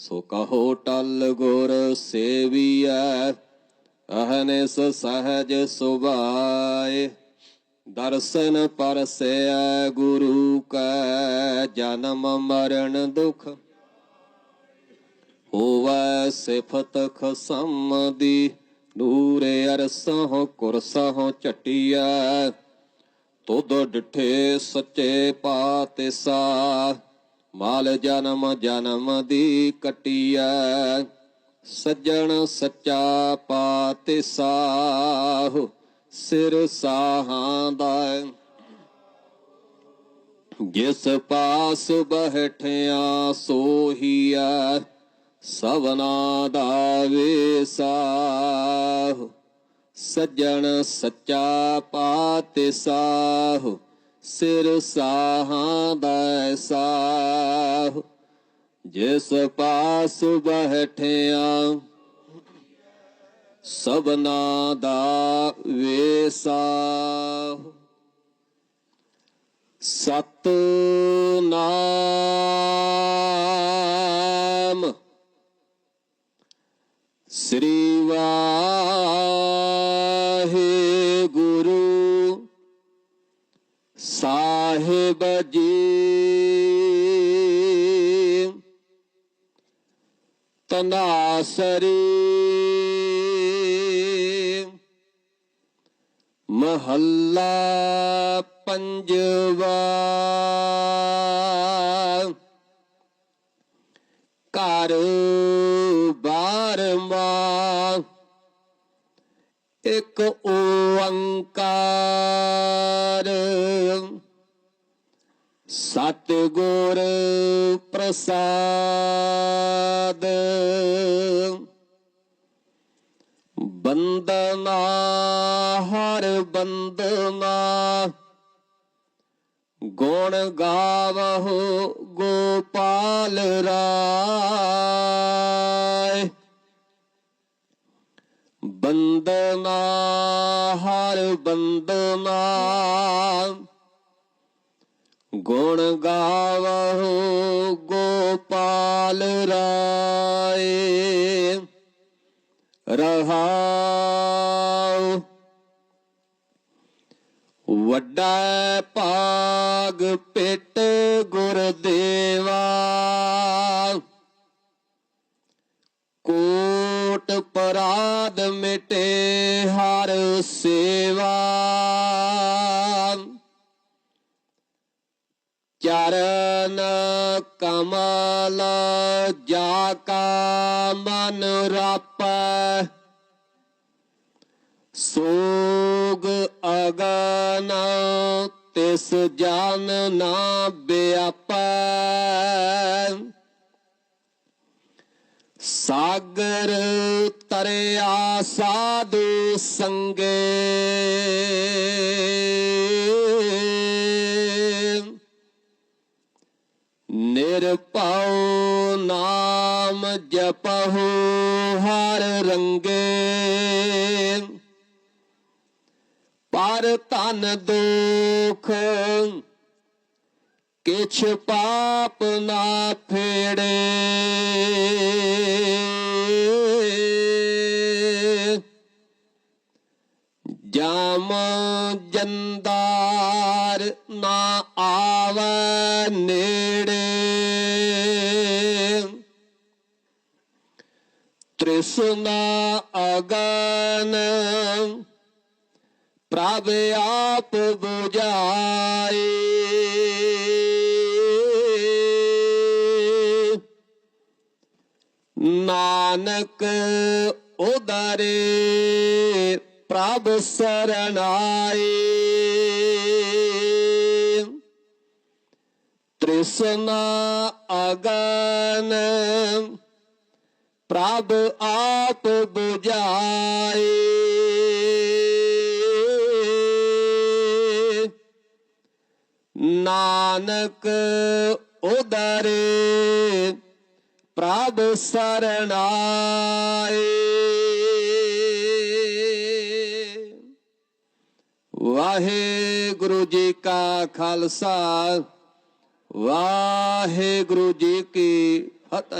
ਸੋ ਕਹੋ ਟਲ ਗੁਰ ਸੇਵੀਐ ਅਹਨਿਸ ਸਹਜ ਸੁਭਾਏ। ਦਰਸ਼ਨ ਪਰਸੈ ਗੁਰੂ ਕੈ, ਜਨਮ ਮਰਨ ਦੁਖ ਹੋਵੈ ਸਿਫਤ ਖਸਮ ਦੀ ਨੂਰੇ ਅਰਸਹੁ, ਕੁਰਸਹੁ ਝਟਿਐ। ਤੁਧ ਡਿਠੇ ਸੱਚੇ ਪਾਤਿਸਾ ਮਾਲ ਜਨਮ ਜਨਮ ਦੀ ਕਟਿਐ, ਸੱਜਣ ਸੱਚਾ ਪਾਤਿਸਾਹੁ ਸਿਰ ਸਾਹਾਂ ਦਾ ਜਿਸ ਪਾਸ ਬਹਿਠਿਆ ਸੋਹੀਆ ਸਵਨਾ ਦਾ ਵੇਸਾਹੁ ਸੱਜਣ ਸੱਚਾ ਪਾਤਿਸਾਹੁ ਸਿਰ ਸਾਹਾਂ ਦਾ ਸਾਹੁ ਜਿਸ ਪਾਸ ਬਹਿਠਿਆ ਸਭਨਾ ਦਾ ਵੇਸਾਹੁ। ਸਤਨਾਮ ਸ੍ਰੀ ਵਾਹਿਗੁਰੂ ਸਾਹਿਬ ਜੀ। ਤਨਾਸਰੀ। ਮਹੱਲਾ ਪੰਜਵਾ। ਘਰ ਬਾਰਵਾ। ਇੱਕ ਓੰਕਾਰ ਸਤਿਗੁਰ ਪ੍ਰਸਾਦ। ਬੰਦਨਾ ਹਰ ਬੰਦਨਾ ਗੁਣ ਗਾਵਹੁ ਗੋਪਾਲ ਰਾਏ। ਬੰਦਨਾ ਹਰ ਬੰਦਨਾ ਗੁਣ ਗਾਵਹੁ ਗੋਪਾਲ ਰਾਏ। ਰਹਾਉ। ਵੱਡਾ ਪਾਗ ਪਿਟ ਗੁਰਦੇਵਾ। ਕੋਟ ਪਰਾਦ ਮਿਟੇ ਹਰ ਸੇਵਾ। ਕਮਲ ਜਾ ਕਾ ਮਨ ਰਾਪੈ। ਸੋਗ ਅਗਨ ਤਿਸ ਜਨ ਨਾ ਬਿਆਪੈ। ਸਾਗਰ ਤਰਿਆ ਸਾਧੂ ਸੰਗੇ। ਨਿਰਭਉ ਨਾਮ ਜਪਹੁ ਹਰ ਰੰਗੇ। ਪਰ ਤਨ ਦੁਖ ਕਿਛ ਪਾਪ ਨਾ ਫੇੜੇ। ਜਾਮ ਜੰਦਾਰ ਨਾ ਆਵੈ ਤ੍ਰਿਸ਼ਨਾ ਅਗਨ। ਪ੍ਰਭ ਆਪ ਬੁਝਾਏ। ਨਾਨਕ ਉਦਾਰੇ ਪ੍ਰਭ ਸਰਣਾਏ। ਤ੍ਰਿਸ਼ਨਾ ਅਗਨ। ਪ੍ਰਭ ਆਪ ਬੁਝਾਏ। ਨਾਨਕ ਉਦਰੇ ਪ੍ਰਭ ਸਰਣਾਏ। ਵਾਹਿਗੁਰੂ ਜੀ ਕਾ ਖਾਲਸਾ, ਵਾਹਿਗੁਰੂ ਜੀ ਕੀ ਹਤ